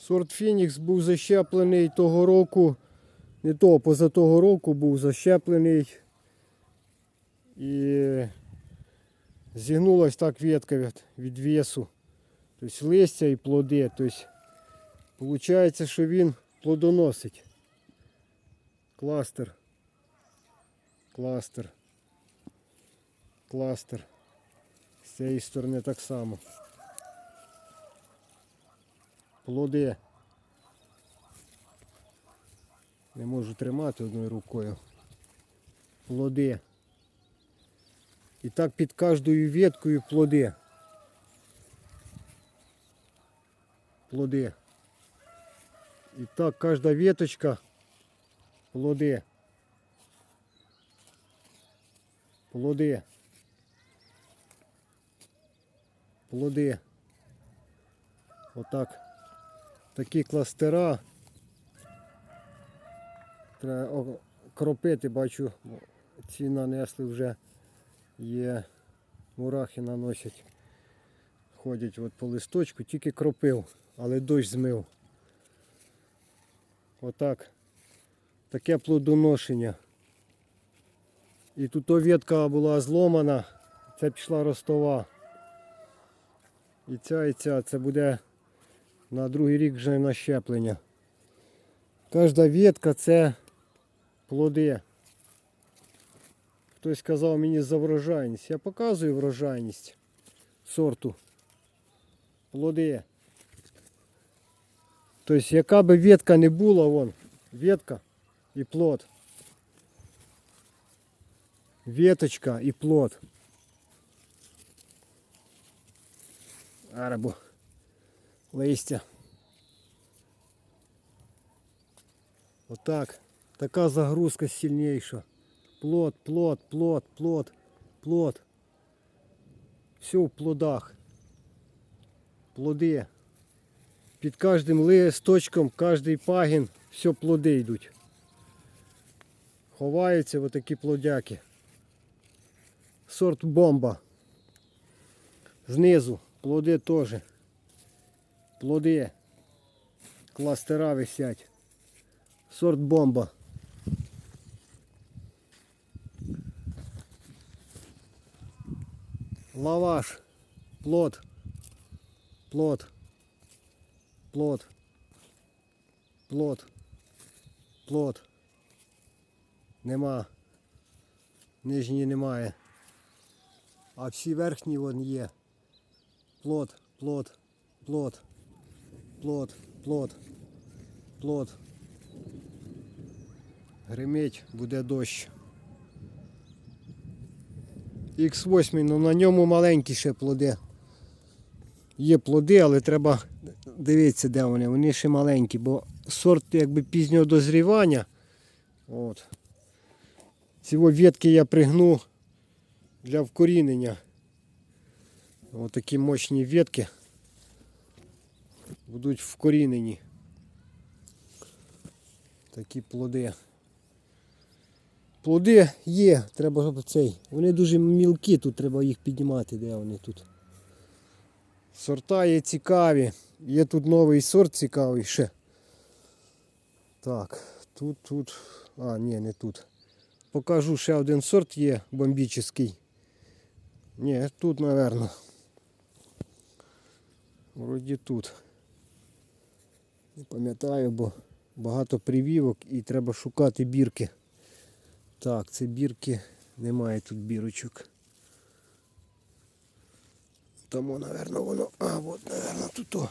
Сорт Фінікс був защеплений того року, не того, поза того року був защеплений. І зігнулась так ветка від, від весу. Тобто листя і плоди. Тобто, виходить, що він плодоносить. Кластер. Кластер. Кластер. З цієї сторони так само. Плоди. Не можу тримати одною рукою. Плоди. І так під кожною веткою плоди. Плоди. І так кожна веточка плоди. Плоди. Плоди. Отак. Такі кластера. Треба кропити, бачу, ці нанесли вже є. Мурахи наносять. Ходять от по листочку, тільки кропив, але дощ змив. Отак. Таке плодоношення. І тут ветка була зломана, це пішла ростова. І ця, і ця, це буде на другий рік вже на щеплення. Кожна ветка це плоди. Хтось сказав мені за врожайність. Я показую врожайність сорту. Плоди. Тобто, яка би ветка не була, вон, ветка і плод. Веточка і плод. Арабу. Листя. Отак. Така загрузка сильніша. Плод, плод, плод, плод, плод. Все в плодах. Плоди. Під кожним листочком, кожний пагін, все плоди йдуть. Ховаються отакі плодяки. Сорт бомба. Знизу плоди теж. Плоди. Кластера висять. Сорт бомба. Лаваш. Плод. Плод. Плод. Плод. Плод. Нема. Нижньої немає. А всі верхні вон є. Плод, плод, плод, плод, плод, плод. Гримить, буде дощ. Х8, ну на ньому маленькі ще плоди. Є плоди, але треба дивитися, де вони. Вони ще маленькі, бо сорт якби пізнього дозрівання. От. Ці ветки я пригну для вкорінення. Ось такі мощні ветки будуть вкорінені. Такі плоди. Плоди є, треба цей. Вони дуже мілкі, тут треба їх піднімати, де вони тут. Сорта є цікаві. Є тут новий сорт цікавий ще. Так, тут, тут. А, ні, не тут. Покажу ще один сорт є бомбічний. Ні, тут, напевно. Вроді тут. Не пам'ятаю, бо багато привівок і треба шукати бірки. Так, це бірки. Немає тут бірочок. Тому, напевно, воно... А, от, напевно, тут. -о.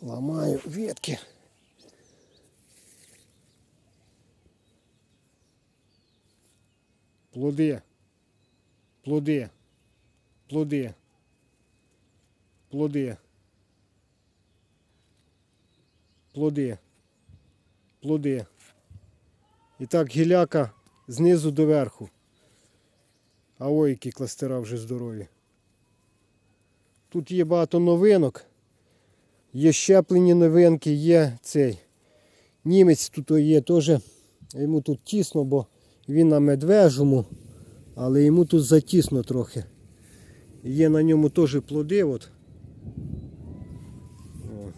Ламаю ветки. Плоди. Плоди. Плоди. Плоди. Плоди. Плоди. І так гіляка знизу до верху. А ой, які кластера вже здорові. Тут є багато новинок. Є щеплені новинки, є цей. Німець тут є теж. Йому тут тісно, бо він на медвежому, але йому тут затісно трохи. Є на ньому теж плоди. От. О.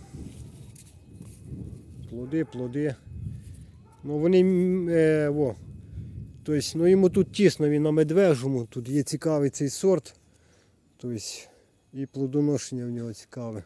Плоди, плоди. Ну вони е, во. Тобто, ну йому тут тісно, він на медвежому, тут є цікавий цей сорт. Тобто, і плодоношення в нього цікаве.